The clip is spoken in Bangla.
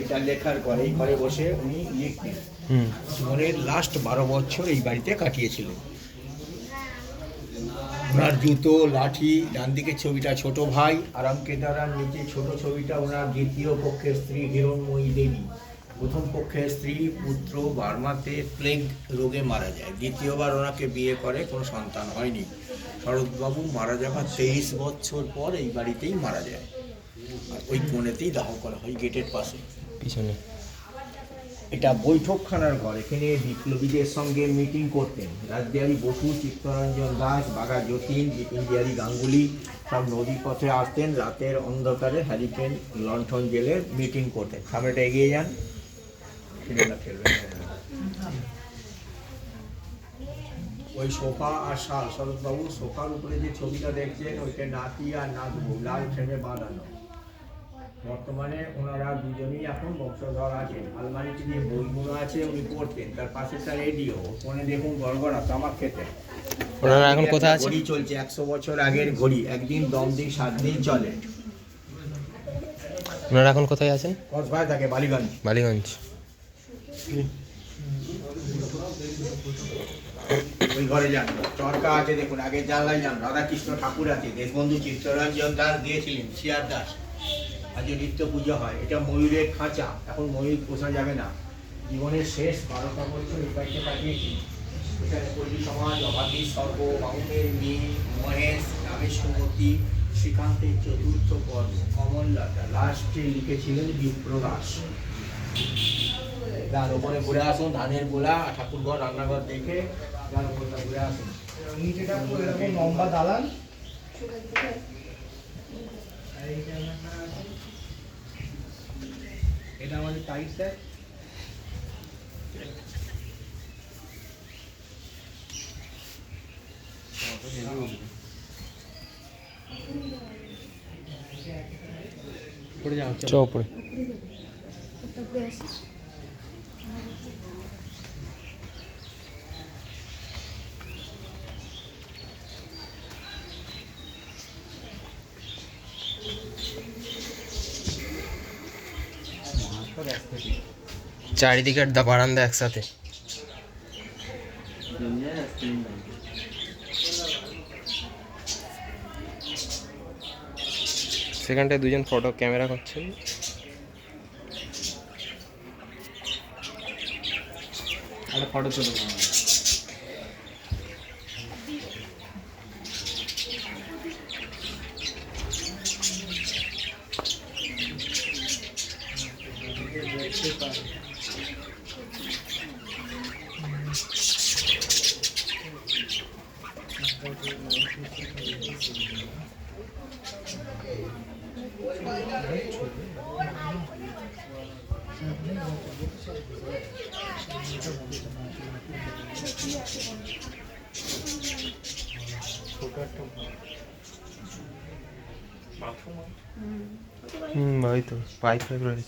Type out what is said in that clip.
এটা লেখার পরে এই ঘরে বসে উনি লিখতেন হুম। জীবনের লাস্ট বারো বছর এই বাড়িতে কাটিয়েছিলেন। ওনার জুতো লাঠি ডান ছবিটা ছোট ভাই আরাম কেদারার নিচে ছোট ছবিটা ওনার দ্বিতীয় পক্ষের স্ত্রী হিরণময়ী দেবী। প্রথম পক্ষের স্ত্রী পুত্র বার্মাতে প্লেগ রোগে মারা যায়। দ্বিতীয়বার ওনাকে বিয়ে করে কোনো সন্তান হয়নি। শরৎবাবু মারা যাওয়ার তেইশ বছর পর এই বাড়িতেই মারা যায়। আর ওই কোণেতেই দাহ করা হয় গেটের পাশে। পিছনে। এটা বৈঠকখানার ঘর এখানে বিপ্লবীদের সঙ্গে মিটিং করতেন। রাজবিহারী বসু চিত্তরঞ্জন দাস বাঘা যতীন বিপিন বিহারী গাঙ্গুলি সব নদী পথে আসতেন। রাতের অন্ধকারে হ্যারিকেন লণ্ঠন জেলে মিটিং করতেন। সামনেটা এগিয়ে যান। না। ওই সোফা আর শাল শরৎবাবু সোফার উপরে যে ছবিটা দেখছেন ওইটা নাতি আর নাতবু লাল ফ্রেমে বাঁধানো। বর্তমানে ওনারা দুজনেই এখন বংশধর আছেন। আলমারিতে যে বইগুলো আছে উনি পড়তেন তার পাশে তার রেডিও। ফোনে দেখুন গড়গড়া তামাক খেতে। ওনারা এখন কোথায় আছেন? ঘড়ি চলছে একশো বছর আগের ঘড়ি একদিন দম দিন সাত দিন চলে। ওনারা এখন কোথায় আছেন? কসবায় থাকে বালিগঞ্জ। বালিগঞ্জ। ওই ঘরে যান। চরকা আছে, দেখুন, আগের জানলায় যান। রাধাকৃষ্ণ ঠাকুর আছে, দেশবন্ধু চিত্তরঞ্জন দাস দিয়েছিলেন, শিয়ার দাস। আজকে নিত্য পুজো হয়। এটা ময়ূরের খাঁচা। এখন ময়ূর পোষা যাবে না। জীবনের শেষ বারোটা বছর বাড়িতে কাটিয়েছি। এখানে পল্লী সমাজ অভাবী সর্ব বামুনের মেয়ে, মহেশ, রামেশ্বরমূর্তি, শ্রীকান্তের চতুর্থ পর্ব, কমললতা। লাস্টে লিখেছিলেন বিপ্রদাস। গান ওপরে ঘুরে আসুন ধানের গোলা ঠাকুরঘর রান্নাঘর দেখে গান ওপরটা ঘুরে আসুন। নিচেটা এরকম লম্বা দালান। এটা আমাদের টাইট স্যার পড়ে চ উপরে। চারিদিকের দা বারান্দা একসাথে। সেখানটায় দুজন ফটো ক্যামেরা করছেন അവിടെ പടുത്തിടുന്നു Thank you. Hum, oito. Vai, foi grande.